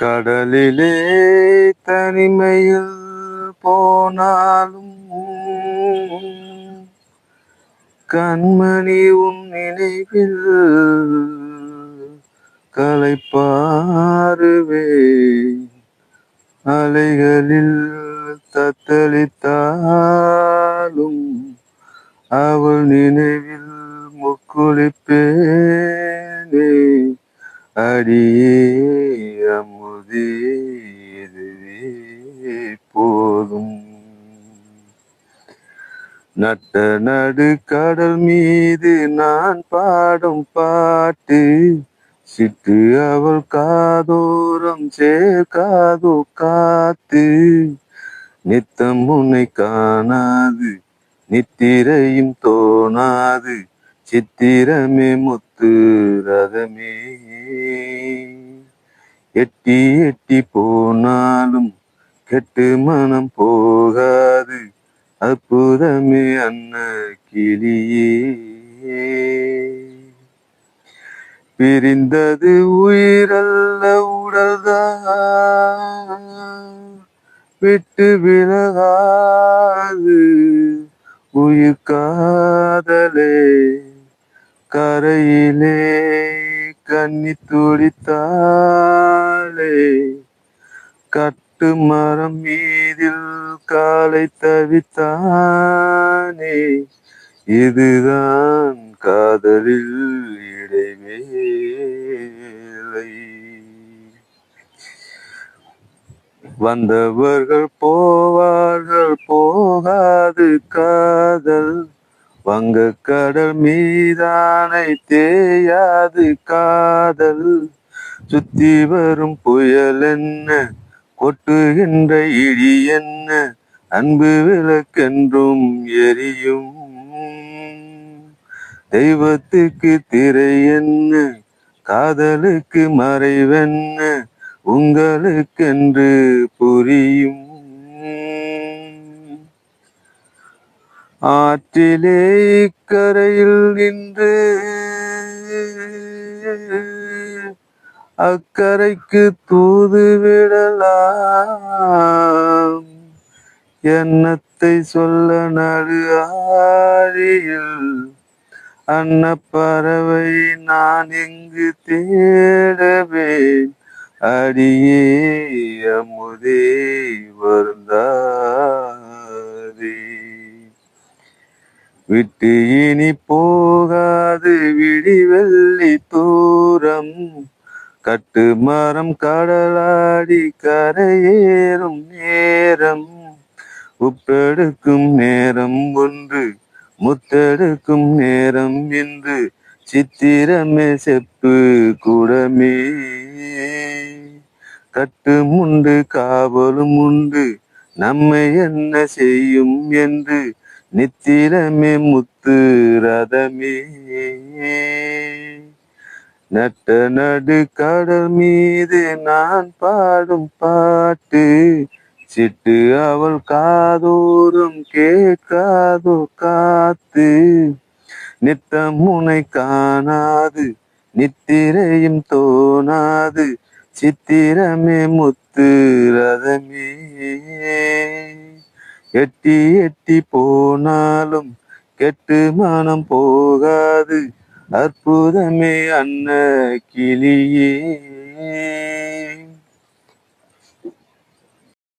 கடலிலே தனிமையில் போனாலும் கண்மணி உன் நினைவில் களைப்பாருவே அலைகளில் தத்தளித்தாலும் அவள் நினைவில் முக்குளிப்பேனே. அடியே அமுதே இதுவே போதும். நட்ட நடு கடல் மீது நான் பாடும் பாட்டு சிட்டு அவள் காதோரம் சேர்க்காதோ காத்து. நித்தம் உன்னை காணாது நித்திரையும் தோணாது சித்திரமே முத்து ரதமே. எட்டி எட்டி போனாலும் கெட்டு மனம் போகாது. அற்புதமே அன்ன கிளியே. பிரிந்தது உயிரல்ல உடல்தான் விட்டு விலகாது. உயிர் காதலே. கரையிலே தண்ணி துடித்தாளே கட்டு மரம் மீதில் காலை தவித்தானே இதுதான் காதலில் இடைவேளை. வந்தவர்கள் போவார்கள் போகாது காதல். வங்கக்கடல் மீதானை தேயாது காதல். சுத்தி வரும் புயல் என்ன? கொட்டுகின்ற இடி என்ன? அன்பு விளக்கென்றும் எரியும். தெய்வத்துக்கு திரை என்ன? காதலுக்கு மறைவென்ன? உங்களுக்கென்று புரியும். ஆற்றிலே இக்கரையில் நின்று அக்கரைக்கு தூது விடலாம். எண்ணத்தை சொல்ல நடு ஆழியில் அன்னப்பறவை நான் எங்கு தேடவேன் அடியே அமுதே வருந்தாதே விட்டு இனி போகாது விடிவெள்ளி தூரம். கட்டு மரம் கடலாடி கரையேறும் நேரம். உப்பெடுக்கும் நேரம் ஒன்று முத்தெடுக்கும் நேரம் என்று சித்திரமே செப்பு குடமே. கட்டும் உண்டு காவலும் உண்டு. நம்மை என்ன செய்யும் என்று நித்திரமே முத்து ரதமே. நட்ட நடு கடல் மீது நான் பாடும் பாட்டு சிட்டு அவள் காதோறும் கேட்காதோ காத்து. நித்தம் முனை காணாது நித்திரையும் தோணாது சித்திரமே முத்து ரதமே. எட்டி எட்டி போனாலும் கெட்டு மனம் போகாது. அற்புதமே அன்ன கிளியே.